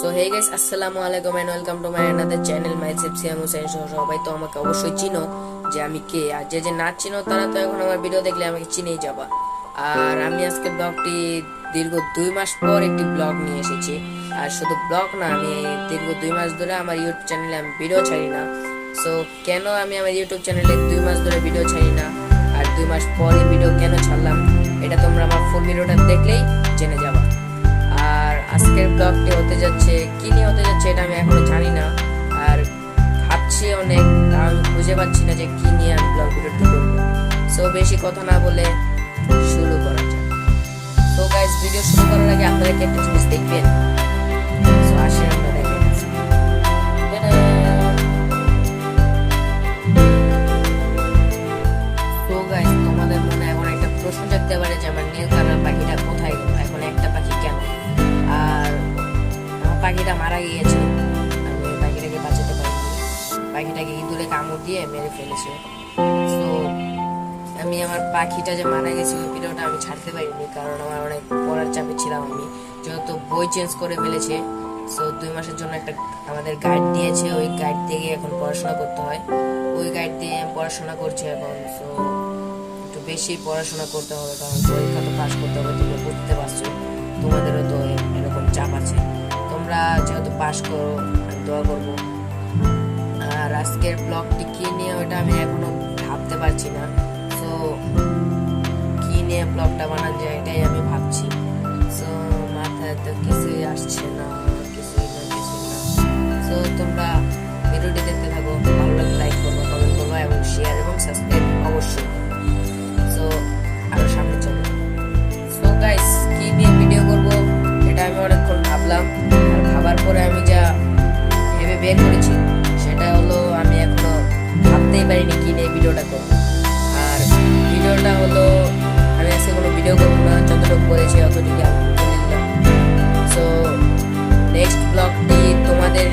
So hey guys আসসালামু আলাইকুম and welcome to my another channel my সিপসিয়াম Hossain সহ সবাই তো আমাকে অবশ্যই চিনো যে আমি কে। আর যে যে না চিনো, তারা তো এখন আমার ভিডিও দেখলে আমাকে চিনেই যাবা। আর আমি আজকে ব্লগটি দীর্ঘ দুই মাস পর একটি ব্লগ নিয়ে এসেছি। আর শুধু ব্লগ না, আমি দীর্ঘ দুই মাস ধরে আমার ইউটিউব চ্যানেলে আমি ভিডিও ছাড়ি না। সো কেন আমি আমার ইউটিউব চ্যানেলে দুই মাস ধরে ভিডিও ছাড়ি না? আর দুই মাস পরে ভিডিও কেন ছাড়লাম? এটা তোমরা আমার ফুল ভিডিওটা দেখলেই জেনে যাবা। আর আজকের ব্লগটি খুঁজে পাচ্ছি না যে কি নিয়ে আমি ব্লগ ভিডিওটি করব সো বেশি কথা না বলে শুরু করা যাক। তো গাইজ ভিডিও শুরু করার আগে আপনারা কি একটা জিনিস দেখবেন। তোমাদের মনে একটা প্রশ্ন পারে নীল কালার পাখিটা কোথায় এখন একটা পাখি কেন? আর পাখিটা মারা গিয়েছে পাখিটাকে ইঁদুরে কামড় দিয়ে মেরে ফেলেছে। তো আমি আমার পাখিটা যে মারা গেছে ওই ভিডিওটা আমি ছাড়তে পারিনি, কারণ আমার অনেক পড়ার চাপে ছিলাম আমি। যেহেতু বই চেঞ্জ করে ফেলেছে সো দুই মাসের জন্য একটা আমাদের গাইড দিয়েছে ওই গাইড থেকে এখন পড়াশোনা করতে হয়। ওই গাইড দিয়ে পড়াশোনা করছি এখন সো একটু বেশি পড়াশোনা করতে হবে, কারণ পরীক্ষা তো পাস করতে হবে, তোমরা বুঝতে পারছ, তোমাদেরও তো এরকম চাপ আছে। তোমরা যেহেতু পাস করো দোয়া করব। আজকের ব্লগটি কি নিয়ে ওটা আমি এখনও ভাবতে পারছি না। সো কি নিয়ে ব্লগটা বানানো যায় এটাই আমি ভাবছি। সো মাথায় তো কিছুই আসছে না, কিছুই না কিছুই না। সো তোমরা ভিডিওটি দেখতে থাকো, ভালো লাগলে লাইক করব কমেন্ট করব এবং শেয়ার এবং সাবস্ক্রাইব অবশ্যই সো আরও সামনে চলো। সো গাইস কি নিয়ে ভিডিও করব, এটা আমি অনেকক্ষণ ভাবলাম। আর ভাবার পরে আমি যা ভেবে বের করেছি পারিনি কি নিয়ে ভিডিওটা করব। আর ভিডিওটা হলো, আমি আজকে কোনো ভিডিও করব না, যতটুকু বলেছি অতটুকু সো নেক্সট ব্লগটি তোমাদের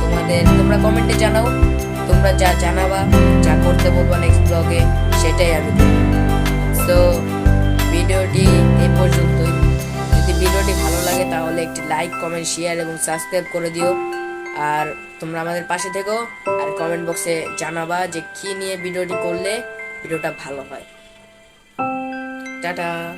তোমাদের, তোমরা কমেন্টে জানাও, তোমরা যা জানাবা, যা করতে বলব নেক্সট ব্লগে সেটাই আমি সো ভিডিওটি এই পর্যন্তই। যদি ভিডিওটি ভালো লাগে তাহলে একটি লাইক কমেন্ট শেয়ার এবং সাবস্ক্রাইব করে দিও। আর তোমরা আমাদের পাশে থেকো আর কমেন্ট বক্সে জানাবা যে কি নিয়ে ভিডিওটি করলে ভিডিওটা ভালো হয়। টাটা।